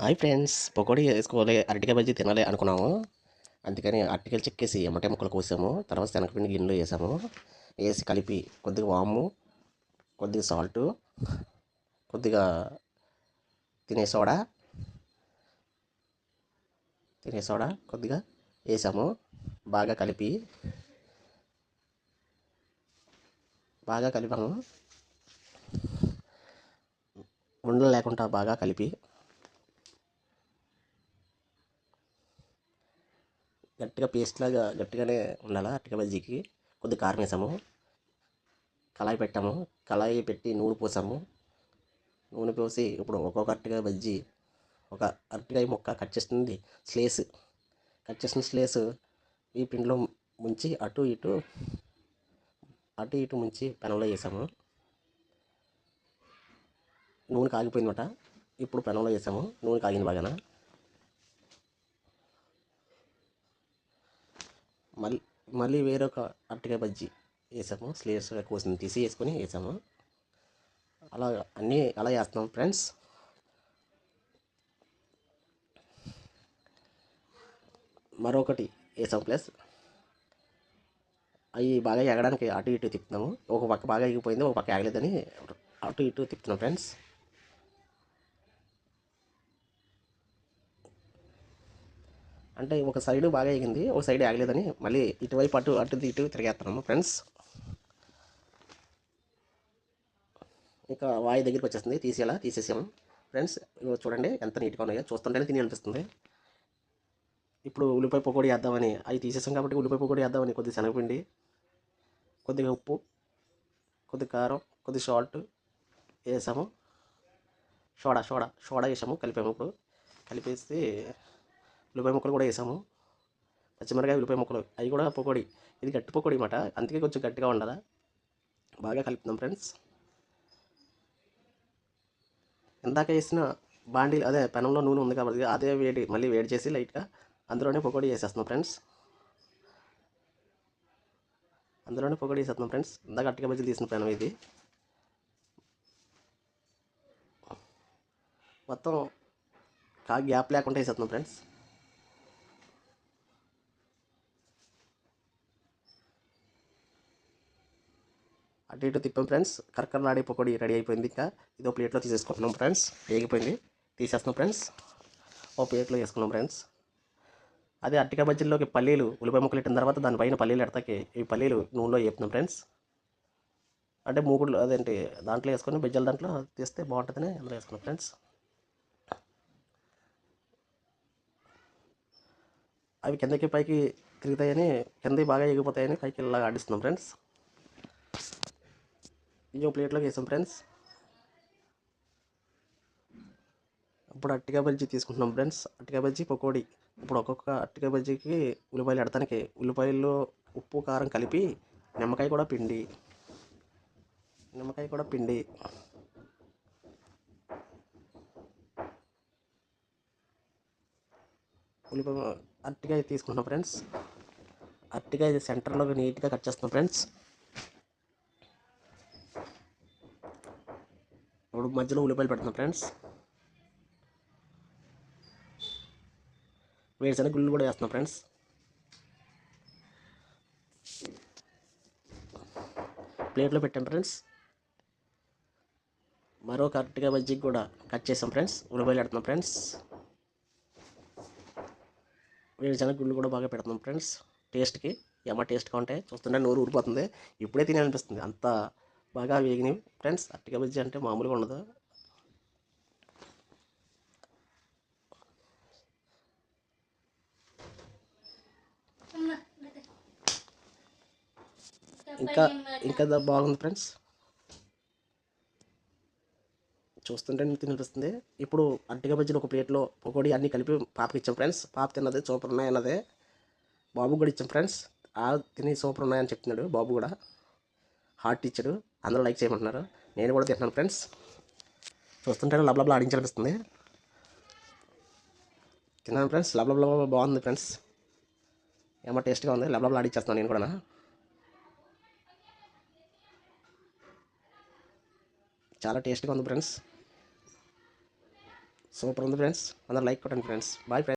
Hi friends pakodi వేసుకోవాలి అరటికాయ బజ్జీ తినాలి అనుకున్నాము. అందుకని అరటికాయలు చెక్కేసి ఎమ్మటే ముక్కలు కోసాము తర్వాత శనగపిండి గిన్నెలో వేసాము. వేసి కలిపి కొద్దిగా వాము కొద్దిగా సాల్ట్ కొద్దిగా తినే సోడా తినే సోడా కొద్దిగా వేసాము. బాగా కలిపి బాగా కలిపాము. ఉండలు లేకుండా బాగా కలిపి గట్టిగా పేస్ట్ లాగా గట్టిగానే ఉండాలి? అరటికాయ బజ్జీకి కొద్దిగా కారం వేసాము. కళాయి పెట్టాము. కళాయి పెట్టి నూనె పోసాము. నూనె పోసి ఇప్పుడు ఒక్కొక్క అరటికాయ బజ్జీ ఒక అరటికాయ ముక్క కట్ చేస్తుంది స్లేస్. కట్ చేసిన స్లేస్ ఈ పిండిలో ముంచి అటు ఇటు అటు ఇటు ముంచి పెనంలో వేసాము. నూనె కాగిపోయిందన్నమాట. ఇప్పుడు పెనంలో వేసాము. నూనె కాగింది బాగానే? మళ్ళీ మళ్ళీ వేరొక అరటికాయ బజ్జీ వేసాము. స్లేస్ కోసం తీసి వేసుకొని వేసాము. అలా అన్నీ అలా వేస్తున్నాం ఫ్రెండ్స్. మరొకటి వేసాం ప్లస్. అవి బాగా ఎగడానికి అటు ఇటు తిప్పుతున్నాము. ఒక పక్క బాగా ఎగిపోయింది ఒక పక్క ఎగలేదని అటు ఇటు తిప్పుతున్నాం ఫ్రెండ్స్. అంటే ఒక సైడ్ బాగా ఎగింది ఒక సైడ్ ఆగలేదని మళ్ళీ ఇటువైపు అటు అటు ఇటు తిరిగేస్తున్నాము ఫ్రెండ్స్. ఇంకా వాయి దగ్గరికి వచ్చేస్తుంది తీసేలా తీసేసాము. ఫ్రెండ్స్ ఇవి చూడండి ఎంత నీట్గా ఉన్నాయో చూస్తుంటేనే తిని అనిపిస్తుంది ఇప్పుడు ఉల్లిపాయ పకోడీ వేద్దామని అవి తీసేసాం కాబట్టి ఉల్లిపాయ పకోడీ వేద్దామని కొద్దిగా శనగపిండి కొద్దిగా ఉప్పు కొద్దిగా కారం కొద్దిగా సాల్ట్ వేసాము. సోడా సోడా సోడా వేసాము కలిపాము ఇప్పుడు. కలిపేసి ఉల్లిపాయ ముక్కలు కూడా వేసాము. పచ్చిమిరకాయ ఉల్లిపాయ ముక్కలు అవి కూడా పకోడీ ఇది గట్టి పకోడీ అనమాట అందుకే కొంచెం గట్టిగా ఉండదా బాగా కలుపుతాం ఫ్రెండ్స్. ఇందాక వేసిన బాండీలు అదే పెనంలో నూనె ఉంది కాబట్టి అదే వేడి మళ్ళీ వేడి చేసి లైట్గా అందులోనే పకోడీ వేసేస్తున్నాం ఫ్రెండ్స్. అందులోనే పకోడీ వేసేస్తున్నాం ఫ్రెండ్స్. ఇందాక అట్టిగా బజ్జీలు తీసిన పెనం ఇది. మొత్తం కా గ్యాప్ లేకుండా వేసేస్తున్నాం ఫ్రెండ్స్. అటు ఇటు తిప్పాం ఫ్రెండ్స్. కరకరలాడే పకోడీ రెడీ అయిపోయింది ఇంకా. ఇదో ప్లేట్లో తీసేసుకుంటున్నాం ఫ్రెండ్స్. వేగిపోయింది. తీసేస్తున్నాం ఫ్రెండ్స్. ఓ ప్లేట్లో వేసుకున్నాం ఫ్రెండ్స్. అదే అట్టిక బజ్జీల్లోకి పల్లీలు ఉల్లిపాయ ముక్కలు పెట్టిన తర్వాత దానిపైన పల్లీలు ఎడతాకి ఈ పల్లీలు నూనెలో వేపుతున్నాం ఫ్రెండ్స్. అంటే మూగుడులు అదేంటి దాంట్లో వేసుకొని బజ్జీల దాంట్లో తీస్తే బాగుంటుందని అందులో వేసుకున్నాం ఫ్రెండ్స్. అవి కిందకి పైకి తిరుగుతాయని కిందకి బాగా ఎగిపోతాయని పైకి ఇలా ఆడిస్తున్నాం ఫ్రెండ్స్. ఇంకో ప్లేట్లోకి వేసాం ఫ్రెండ్స్. ఇప్పుడు అట్టిగా బజ్జీ తీసుకుంటున్నాం ఫ్రెండ్స్. అట్టిగా బజ్జీ పకోడీ. ఇప్పుడు ఒక్కొక్క అట్టిగా బజ్జీకి ఉల్లిపాయలు ఎడతానికి ఉల్లిపాయల్లో ఉప్పు కారం కలిపి నిమ్మకాయ కూడా పిండి. నిమ్మకాయ కూడా పిండి. ఉల్లిపాయ అట్టిగా తీసుకుంటున్నాం ఫ్రెండ్స్. అట్టికాయ సెంటర్లో నీట్గా కట్ చేస్తున్నాం ఫ్రెండ్స్. ఇప్పుడు మధ్యలో ఉల్లిపాయలు పెడుతున్నాం ఫ్రెండ్స్ వేరుశనగ గుళ్ళు కూడా వేస్తున్నాం ఫ్రెండ్స్ ప్లేట్లో పెట్టాం ఫ్రెండ్స్ మరో కరెక్ట్గా మజ్జిగ కూడా కట్ చేసాం ఫ్రెండ్స్ ఉల్లిపాయలు పెడుతున్నాం ఫ్రెండ్స్ వేరుశనగ గుళ్ళు కూడా బాగా పెడుతున్నాం ఫ్రెండ్స్ టేస్ట్కి ఏమో టేస్ట్గా ఉంటాయి. చూస్తుంటే నోరు ఊరిపోతుంది. ఇప్పుడే తినాలనిపిస్తుంది అంత బాగా వేగినవి. ఫ్రెండ్స్ అట్టిగా బజ్జీ అంటే మామూలుగా ఉండదు. ఇంకా ఇంకా బాగుంది ఫ్రెండ్స్ చూస్తుంటే తినిపిస్తుంది. ఇప్పుడు అట్టిగా బజ్జీలు ఒక ప్లేట్లో పకోడి అన్నీ కలిపి పాపకి ఇచ్చాం ఫ్రెండ్స్ పాప తిన్నది సూపర్ ఉన్నాయి అన్నదే. బాబు కూడా ఇచ్చాం ఫ్రెండ్స్ ఆ తిని సూపర్ ఉన్నాయని చెప్తున్నాడు బాబు కూడా. హార్ట్ ఇచ్చాడు అందరూ లైక్ చేయమంటున్నారు. నేను కూడా తింటున్నాను ఫ్రెండ్స్. చూస్తుంటేనే లబ్లబ్లా ఆడించాలనిపిస్తుంది. తిన్నాను ఫ్రెండ్స్. లబ్లబ్లా బాగుంది ఫ్రెండ్స్. ఏమో టేస్ట్గా ఉంది. లబ్లబ్లా ఆడించేస్తున్నాను నేను కూడా చాలా టేస్ట్గా ఉంది ఫ్రెండ్స్. సూపర్ ఉంది ఫ్రెండ్స్. అందరూ లైక్ కొట్టండి ఫ్రెండ్స్. Bye friends.